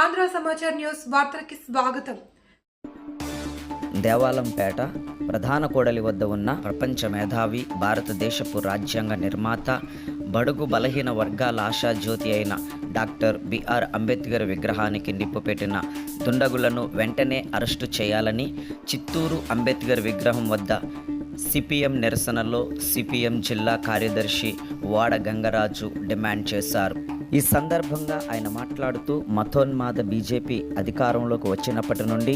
Samachar news వార్తలకి స్వాగతం. దేవాలంపేట ప్రధాన కూడలి వద్ద ఉన్న ప్రపంచ మేధావి భారతదేశపు రాజ్యాంగ నిర్మాత బడుగు బలహీన వర్గాల ఆశాజ్యోతి అయిన డాక్టర్ బిఆర్ అంబేద్కర్ విగ్రహానికి నిప్పు పెట్టిన దుండగులను వెంటనే అరెస్టు చేయాలని చిత్తూరు అంబేద్కర్ విగ్రహం వద్ద సిపిఎం నిరసనలో సిపిఎం జిల్లా కార్యదర్శి వాడ గంగరాజు డిమాండ్ చేశారు. ఈ సందర్భంగా ఆయన మాట్లాడుతూ మతోన్మాద బీజేపీ అధికారంలోకి వచ్చినప్పటి నుండి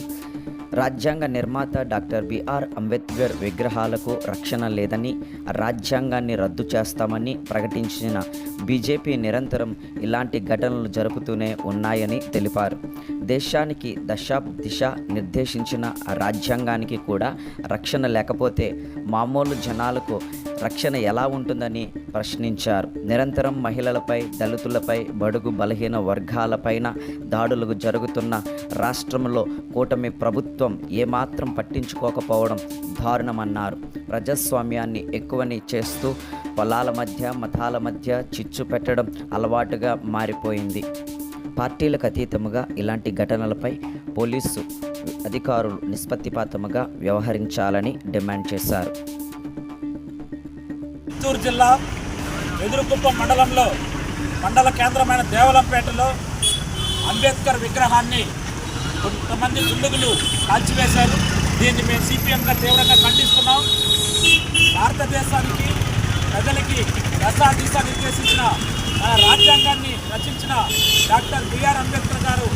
రాజ్యాంగ నిర్మాత డాక్టర్ బిఆర్ అంబేద్కర్ విగ్రహాలకు రక్షణ లేదని రాజ్యాంగాన్ని రద్దు చేస్తామని ప్రకటించిన బీజేపీ నిరంతరం ఇలాంటి ఘటనలు జరుపుతూనే ఉన్నాయని తెలిపారు. దేశానికి దశాబ్ దిశ నిర్దేశించిన రాజ్యాంగానికి కూడా రక్షణ లేకపోతే మామూలు జనాలకు రక్షణ ఎలా ఉంటుందని ప్రశ్నించారు. నిరంతరం మహిళలపై దళితులపై బడుగు బలహీన వర్గాలపైన దాడులకు జరుగుతున్న రాష్ట్రంలో కూటమి ప్రభుత్వం ఏమాత్రం పట్టించుకోకపోవడం దారుణమన్నారు. ప్రజాస్వామ్యాన్ని ఎక్కువని చేస్తూ పొలాల మధ్య మతాల మధ్య చిచ్చు పెట్టడం అలవాటుగా మారిపోయింది. పార్టీలకు అతీతముగా ఇలాంటి ఘటనలపై పోలీసు అధికారులు నిష్పత్తిపాతముగా వ్యవహరించాలని డిమాండ్ చేశారు. చిత్తూరు జిల్లా ఎదురుకుప్పం మండలంలో మండల కేంద్రమైన దేవలంపేటలో అంబేద్కర్ విగ్రహాన్ని కొంతమంది దుండగులు కాల్చివేశారు. దీన్ని మేము సిపిఎంగా తీవ్రంగా ఖండిస్తున్నాం. భారతదేశానికి ప్రజలకి దశా దిశ నిర్దేశించిన మన రాజ్యాంగాన్ని రచించిన డాక్టర్ బిఆర్ అంబేద్కర్ గారు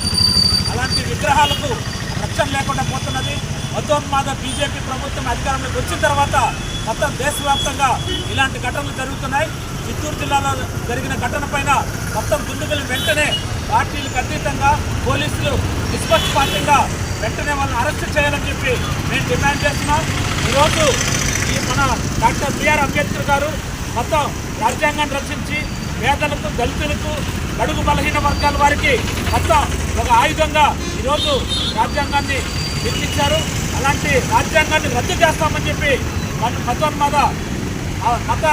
అలాంటి విగ్రహాలకు రక్షణ లేకుండా పోతున్నది. మతోన్మాద బీజేపీ ప్రభుత్వం అధికారంలోకి వచ్చిన తర్వాత మొత్తం దేశవ్యాప్తంగా ఇలాంటి ఘటనలు జరుగుతున్నాయి. చిత్తూరు జిల్లాలో జరిగిన ఘటన పైన మొత్తం దుండుగులు వెంటనే పార్టీలకు అతీతంగా పోలీసులు నిష్పక్షపాతంగా వెంటనే వాళ్ళని అరెస్ట్ చేయాలని చెప్పి మేము డిమాండ్ చేస్తున్నాం. ఈరోజు ఈ మన డాక్టర్ బిఆర్ అంబేద్కర్ గారు మొత్తం రాజ్యాంగాన్ని రచించి పేదలకు దళితులకు గడుగు బలహీన వర్గాల వారికి మొత్తం ఒక ఆయుధంగా ఈరోజు రాజ్యాంగాన్ని నిర్మించారు. అలాంటి రాజ్యాంగాన్ని రద్దు చేస్తామని చెప్పి మన మతోన్మాద మత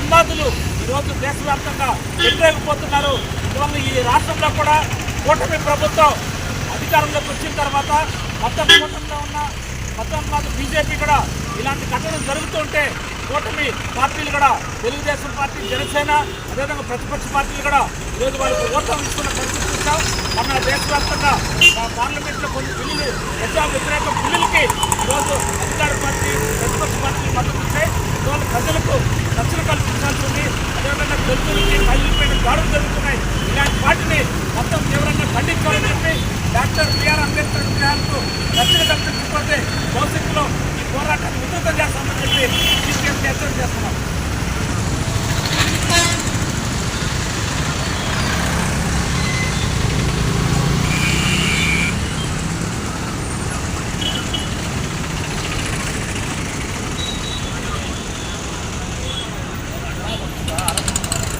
ఉన్మాదులు ఈరోజు దేశవ్యాప్తంగా వ్యతిరేకపోతున్నారు. ఇవల్ల ఈ రాష్ట్రంలో కూడా కూటమి ప్రభుత్వం అధికారంలోకి వచ్చిన తర్వాత మొత్తం కూటమిలో ఉన్న మతోన్మాద బీజేపీ కూడా ఇలాంటి ఘటనలు జరుగుతుంటే కూటమి పార్టీలు కూడా తెలుగుదేశం పార్టీ జనసేన అదేవిధంగా ప్రతిపక్ష పార్టీలు కూడా ఈరోజు వాళ్ళకి ఓట్లు ఇస్తున్న పరిస్థితి చూస్తాం మన దేశవ్యాప్తంగా ఆ పార్లమెంట్లో కొన్ని బిల్లులు ప్రజా వ్యతిరేక బిల్లులకి ఈరోజు అధికార పార్టీ ప్రతిపక్ష పార్టీలు మద్దతు ఇచ్చాయి ప్రజలకు ప్రభుత్వాలు చూడాల్సింది అదేవిధంగా దొరుకుతుంది పల్లెపైన దాడులు జరుగుతున్నాయి ఇలాంటి వాటిని మొత్తం తీవ్రంగా ఖండించాలని చెప్పి డాక్టర్ బిఆర్ అంబేద్కర్ విగ్రహాలకు రక్షణ కల్పించకపోతే భవిష్యత్తులో ఈ పోరాటాన్ని ఉధృతం చేస్తామని చెప్పి సీపీఎం చేస్తున్నాం.